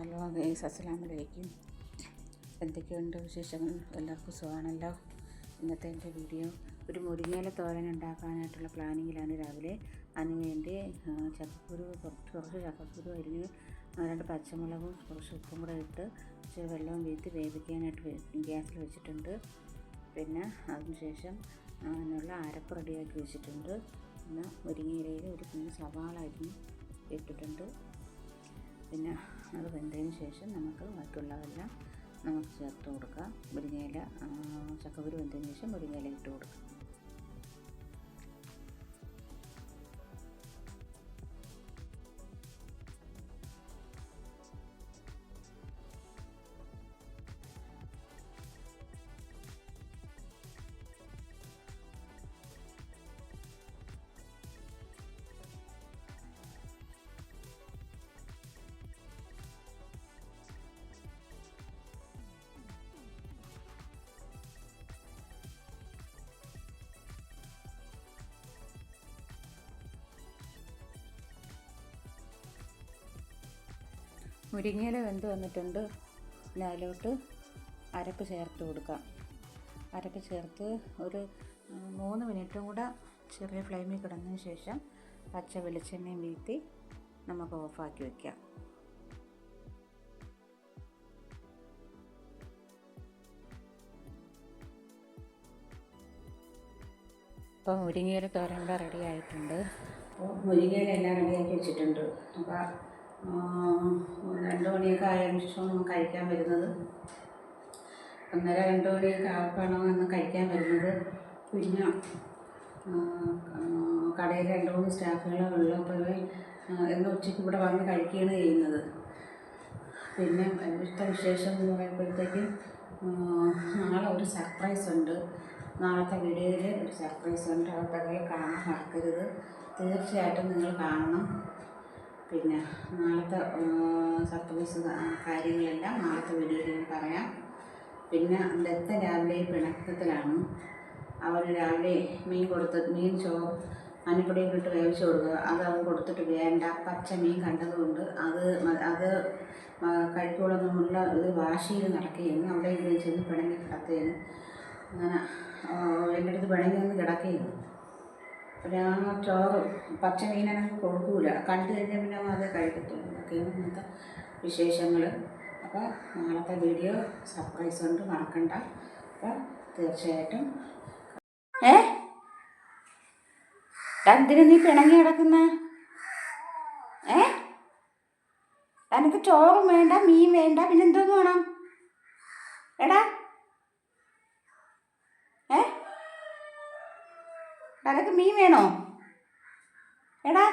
Hello guys അസ്സലാമു വലൈക്കും എന്തൊക്കെയുണ്ട് വിശേഷങ്ങൾ? എല്ലാവർക്കും സുഖമാണല്ലോ ഇന്നത്തെ എന്റെ വീഡിയോ ഒരു മുരിങ്ങയില തോരൻ ഉണ്ടാക്കാനായിട്ടുള്ള പ്ലാനിങ്ങിലാണ് രാവിലെ. അതിനുവേണ്ടി ചക്കക്കുരു കുറച്ച് കുറച്ച് ചക്കക്കുരു അരിഞ്ഞ് രണ്ട് പച്ചമുളകും കുറച്ച് ഉപ്പും കൂടെ ഇട്ട് ഇച്ചിരി വെള്ളവും വീത്തി വേവിക്കാനായിട്ട് ഗ്യാസിൽ വെച്ചിട്ടുണ്ട്. പിന്നെ അതിനുശേഷം അതിനുള്ള അരപ്പ് റെഡിയാക്കി വെച്ചിട്ടുണ്ട്. പിന്നെ മുരിങ്ങയിലയിൽ ഒരു കുഞ്ഞ് സവാള അരിഞ്ഞ് ഇട്ടിട്ടുണ്ട്. പിന്നെ അത് വെന്തതിന് ശേഷം നമുക്ക് ബാക്കിയുള്ളതെല്ലാം നമുക്ക് ചേർത്ത് കൊടുക്കാം. മുരിങ്ങയില ചക്കക്കുരു വെന്തതിന് ശേഷം മുരിങ്ങയില ഇട്ട് കൊടുക്കാം. മുരിങ്ങയില വെന്ത് വന്നിട്ടുണ്ട്. പിന്നെ അതിലോട്ട് അരപ്പ് ചേർത്ത് കൊടുക്കാം. അരപ്പ് ചേർത്ത് ഒരു മൂന്ന് മിനിറ്റും കൂടെ ചെറിയ ഫ്ലെയിമിൽ കിടന്നതിന് ശേഷം പച്ച വെളിച്ചെണ്ണയും വീഴ്ത്തി നമുക്ക് ഓഫാക്കി വയ്ക്കാം ഇപ്പോൾ മുരിങ്ങയില തോരൻ റെഡി ആയിട്ടുണ്ട്. അപ്പോൾ മുരിങ്ങയില എല്ലാം റെഡിയാക്കി വെച്ചിട്ടുണ്ട്. അപ്പോൾ രണ്ട് മണിയൊക്കെ ആയതിനു ശേഷമാണ് കഴിക്കാൻ വരുന്നത്. ഒന്നര രണ്ട് മണിയൊക്കെ ആയപ്പോഴാണ് നമ്മൾ കഴിക്കാൻ വരുന്നത്. പിന്നെ കടയിൽ രണ്ട് മൂന്ന് സ്റ്റാഫുകൾ ഉള്ളപ്പോൾ എന്ന് ഉച്ചയ്ക്ക് ഇവിടെ വന്ന് കഴിക്കുകയാണ് ചെയ്യുന്നത്. പിന്നെ ഇവിടുത്തെ വിശേഷം എന്ന് പറയുമ്പോഴത്തേക്കും നാളെ ഒരു സർപ്രൈസ് ഉണ്ട്. നാളത്തെ വീഡിയോയിൽ ഒരു സർപ്രൈസ് ഉണ്ട്. അതൊക്കെ കാണാൻ മറക്കരുത് തീർച്ചയായിട്ടും നിങ്ങൾ കാണണം. പിന്നെ നാളത്തെ സർപ്രൈസ് കാര്യങ്ങളെല്ലാം നാളത്തെ വീഡിയോയിൽ പറയാം. പിന്നെ ദത്ത രാവിലെ പിണക്കത്തിലാണ്. അവർ രാവിലെ മീൻ കൊടുത്ത് മീൻ ചോ മഞ്ഞപ്പൊടിയൊക്കെ ഇട്ട് വേവിച്ച് കൊടുക്കുക. അത് അവൻ കൊടുത്തിട്ട് വേണ്ട. പച്ച മീൻ കണ്ടതുകൊണ്ട് അത് അത് കഴിക്കുള്ളെന്നുള്ള ഇത് വാശിയിൽ നടക്കുകയും അവിടെ ഇങ്ങനെ ചെന്ന് പിണങ്ങി കിടക്കുകയാണ്. അങ്ങനെ എന്റെ അടുത്ത് പിണങ്ങി ഒന്ന് കിടക്കുകയാണ്. ഞാൻ ചോറ് പച്ച മീനങ്ങനെ കൊടുക്കൂല. കണ്ടു കഴിഞ്ഞാൽ പിന്നെ അതേ കഴിക്കത്തുള്ളൂ. ഇതൊക്കെയാണ് ഇന്നത്തെ വിശേഷങ്ങൾ അപ്പോൾ നാളത്തെ വീഡിയോ സർപ്രൈസ് കൊണ്ട് മറക്കണ്ട. അപ്പോൾ തീർച്ചയായിട്ടും ഏ? എന്തിനു നീ പിണങ്ങി കിടക്കുന്ന ഏ? എനിക്ക് ചോറും വേണ്ട മീൻ വേണ്ട പിന്നെ എന്തോന്ന് വേണം? എടാ ഏ നിനക്ക് മീൻ വേണോ? എടാ